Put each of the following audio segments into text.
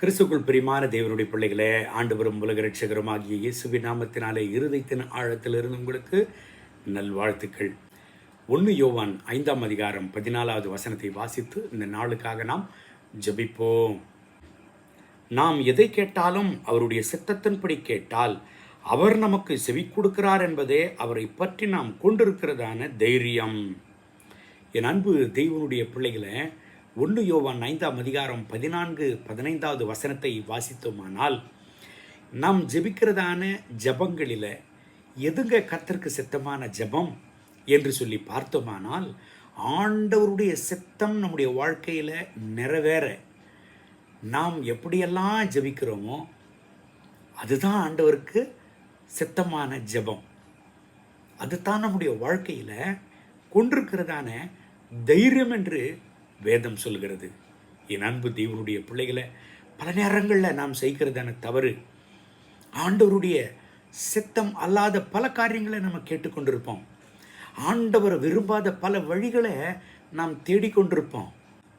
கிறிஸ்துக்குள் பிரியமான தேவனுடைய பிள்ளைகளே ஆண்டவரும் உலக ரட்சகரும் ஆகிய இயேசுவின் நாமத்தினாலே இருதயத்தின் ஆழத்திலிருந்து உங்களுக்கு நல்வாழ்த்துக்கள். ஒன்று யோவான் ஐந்தாம் அதிகாரம் பதினாலாவது வசனத்தை வாசித்து இந்த நாளுக்காக நாம் ஜெபிப்போம். நாம் எதை கேட்டாலும் அவருடைய சித்தத்தின்படி கேட்டால் அவர் நமக்கு செவி கொடுக்கிறார் என்பதே அவரை பற்றி நாம் கொண்டிருக்கிறதான தைரியம். என் அன்பு தெய்வனுடைய பிள்ளைகளை ஒன்று யோவான் ஐந்தாம் அதிகாரம் பதினான்கு பதினைந்தாவது வசனத்தை வாசித்தோமானால் நாம் ஜெபிக்கிறதான ஜெபங்களில் எதுங்க கத்தருக்கு சித்தமான ஜெபம் என்று சொல்லி பார்த்தோமானால் ஆண்டவருடைய சித்தம் நம்முடைய வாழ்க்கையில் நிறைவேற நாம் எப்படியெல்லாம் ஜெபிக்கிறோமோ அதுதான் ஆண்டவருக்கு சித்தமான ஜெபம். அதுதான் நம்முடைய வாழ்க்கையில் கொண்டிருக்கிறதான தைரியம் என்று வேதம் சொல்கிறது என் அன்பு தேவனுடைய பிள்ளைகளை பல நேரங்களில் நாம் செய்கிறதான தவறு ஆண்டவருடைய சித்தம் அல்லாத பல காரியங்களை நம்ம கேட்டுக்கொண்டிருப்போம். ஆண்டவரை விரும்பாத பல வழிகளை நாம் தேடிக்கொண்டிருப்போம்.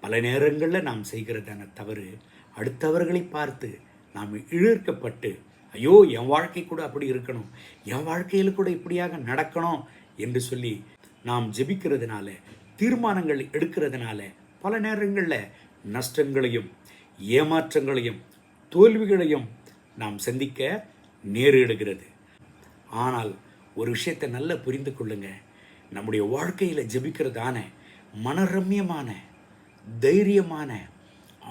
பல நேரங்களில் நாம் செய்கிறதான தவறு அடுத்தவர்களை பார்த்து நாம் இழுக்கப்பட்டு ஐயோ என் வாழ்க்கை கூட அப்படி இருக்கணும் என் வாழ்க்கையில் கூட இப்படியாக நடக்கணும் என்று சொல்லி நாம் ஜெபிக்கிறதுனால தீர்மானங்கள் எடுக்கிறதுனால பல நேரங்களில் நஷ்டங்களையும் ஏமாற்றங்களையும் தோல்விகளையும் நாம் சந்திக்க நேரிடுகிறது ஆனால் ஒரு விஷயத்தை நல்லா புரிந்து கொள்ளுங்க. நம்முடைய வாழ்க்கையில் ஜபிக்கிறதான மனரம்யமான தைரியமான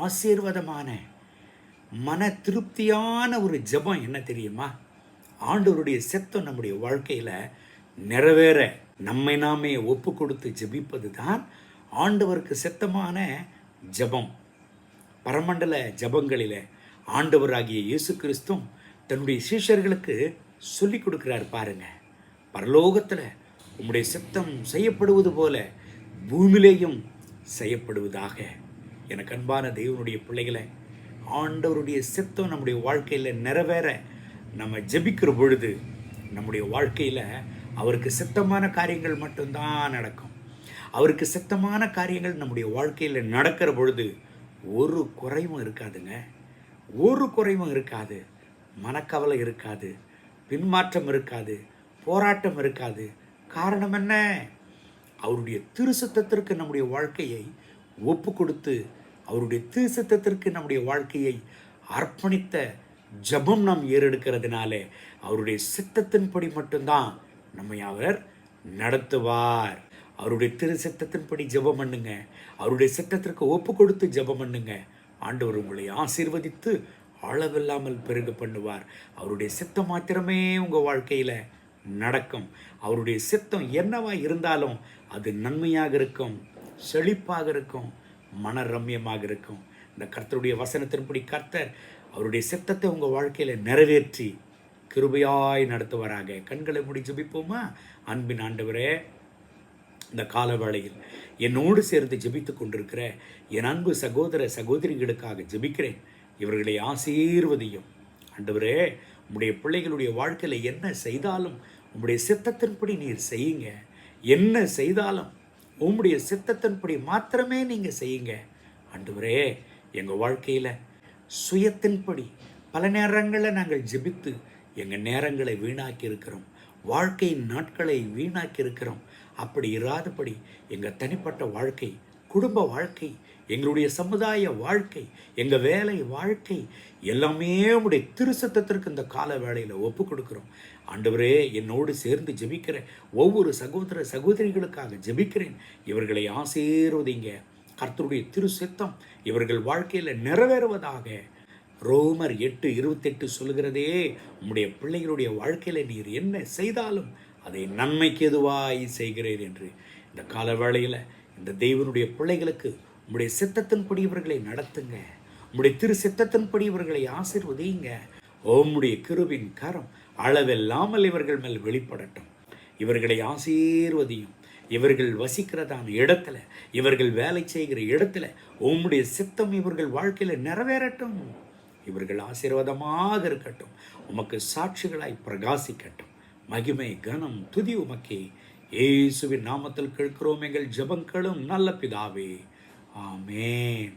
ஆசீர்வாதமான மன திருப்தியான ஒரு ஜெபம் என்ன தெரியுமா? ஆண்டவருடைய செத்தம் நம்முடைய வாழ்க்கையில் நிறைவேற நம்மை நாமே ஒப்பு கொடுத்து ஜெபிப்பது தான் ஆண்டவருக்கு சித்தமான ஜெபம். பரமண்டல ஜெபங்களில் ஆண்டவராகிய இயேசு கிறிஸ்தும் தன்னுடைய சீஷர்களுக்கு சொல்லிக் கொடுக்கிறார் பாருங்க. பரலோகத்தில் உம்முடைய சித்தம் செய்யப்படுவது போல பூமியிலேயும் செய்யப்படுவதாக. எனக்கு அன்பான தெய்வனுடைய பிள்ளைகளை ஆண்டவருடைய சித்தம் நம்முடைய வாழ்க்கையில் நிறைவேற நம்ம ஜெபிக்கிற பொழுது நம்முடைய வாழ்க்கையில் அவருக்கு சித்தமான காரியங்கள் மட்டும்தான் நடக்கும். அவருக்கு சித்தமான காரியங்கள் நம்முடைய வாழ்க்கையில் நடக்கிற பொழுது ஒரு குறைவும் இருக்காதுங்க. ஒரு குறைவும் இருக்காது. மனக்கவலை இருக்காது. பின்மாற்றம் இருக்காது. போராட்டம் இருக்காது. காரணம் என்ன? அவருடைய திருசுத்தத்திற்கு நம்முடைய வாழ்க்கையை ஒப்பு கொடுத்து அவருடைய திருசுத்தத்திற்கு நம்முடைய வாழ்க்கையை அர்ப்பணித்த ஜபம் நாம் ஏறெடுக்கிறதுனால அவருடைய சித்தத்தின்படி மட்டும்தான் நம்மை அவர் நடத்துவார். அவருடைய திரு சித்தத்தின்படி ஜெபம் பண்ணுங்க. அவருடைய சித்தத்திற்கு ஒப்பு கொடுத்து ஜெபம் பண்ணுங்க. ஆண்டவர் உங்களை ஆசீர்வதித்து அளவில்லாமல் பெருக பண்ணுவார். அவருடைய சித்தம் மாத்திரமே உங்கள் வாழ்க்கையில் நடக்கும். அவருடைய சித்தம் என்னவா இருந்தாலும் அது நன்மையாக இருக்கும் செழிப்பாக இருக்கும் மனரம்யமாக இருக்கும். இந்த கர்த்தருடைய வசனத்தின்படி கர்த்தர் அவருடைய சித்தத்தை உங்கள் வாழ்க்கையில் நிறைவேற்றி கிருபையாய் நடத்துவாராக. கண்களை முடி ஜபிப்போமா? அன்பின் ஆண்டவரே இந்த கால வேளையில் என்னோடு சேர்ந்து ஜெபித்து கொண்டிருக்கிற என் அன்பு சகோதர சகோதரிகளுக்காக ஜெபிக்கிறேன். இவர்களை ஆசீர்வதியும். ஆண்டவரே உங்களுடைய பிள்ளைகளுடைய வாழ்க்கையில் என்ன செய்தாலும் உங்களுடைய சித்தத்தின்படி நீர் செய்யுங்க. என்ன செய்தாலும் உம்முடைய சித்தத்தின்படி மாத்திரமே நீங்கள் செய்யுங்க. ஆண்டவரே எங்கள் வாழ்க்கையில் சுயத்தின்படி பல நேரங்களில் நாங்கள் ஜெபித்து எங்கள் நேரங்களை வீணாக்கி இருக்கிறோம் வாழ்க்கையின் நாட்களை வீணாக்கி இருக்கிறோம் அப்படி இராதபடி எங்கள் தனிப்பட்ட வாழ்க்கை குடும்ப வாழ்க்கை எங்களுடைய சமுதாய வாழ்க்கை எங்கள் வேலை வாழ்க்கை எல்லாமே உடைய திருசத்தத்திற்கு இந்த கால வேளையில் ஒப்பு கொடுக்குறோம். ஆண்டவரே என்னோடு சேர்ந்து ஜெபிக்கிற ஒவ்வொரு சகோதர சகோதரிகளுக்காக ஜெபிக்கிறேன். இவர்களை ஆசீர்வதிங்க. கர்த்தருடைய திருசித்தம் இவர்கள் வாழ்க்கையில் நிறைவேறுவதாக ரோமர் எட்டு இருபத்தெட்டு சொல்கிறதே உம்முடைய பிள்ளைகளுடைய வாழ்க்கையில் நீர் என்ன செய்தாலும் அதை நன்மைக்கு எதுவாய் செய்கிறீர் என்று இந்த கால வேளையில் இந்த தெய்வனுடைய பிள்ளைகளுக்கு உங்களுடைய சித்தத்தின்படி இவர்களை நடத்துங்க. உங்களுடைய திரு சித்தத்தின்படி இவர்களை ஆசிர்வதிங்க. உம்முடைய கிருவின் கரம் அளவில்லாமல் இவர்கள் மேல் வெளிப்படட்டும். இவர்களை ஆசீர்வதியும். இவர்கள் வசிக்கிறதான இடத்துல இவர்கள் வேலை செய்கிற இடத்துல உம்முடைய சித்தம் இவர்கள் வாழ்க்கையில் நிறைவேறட்டும். இவர்கள் ஆசீர்வாதமாக இருக்கட்டும். உமக்கு சாட்சிகளாய் பிரகாசிக்கட்டும். மகிமை கனம் துதி உமக்கே. இயேசுவின் நாமத்தில் கேட்கிறோம் எங்கள் ஜபங்களும் நல்ல பிதாவே. ஆமேன்.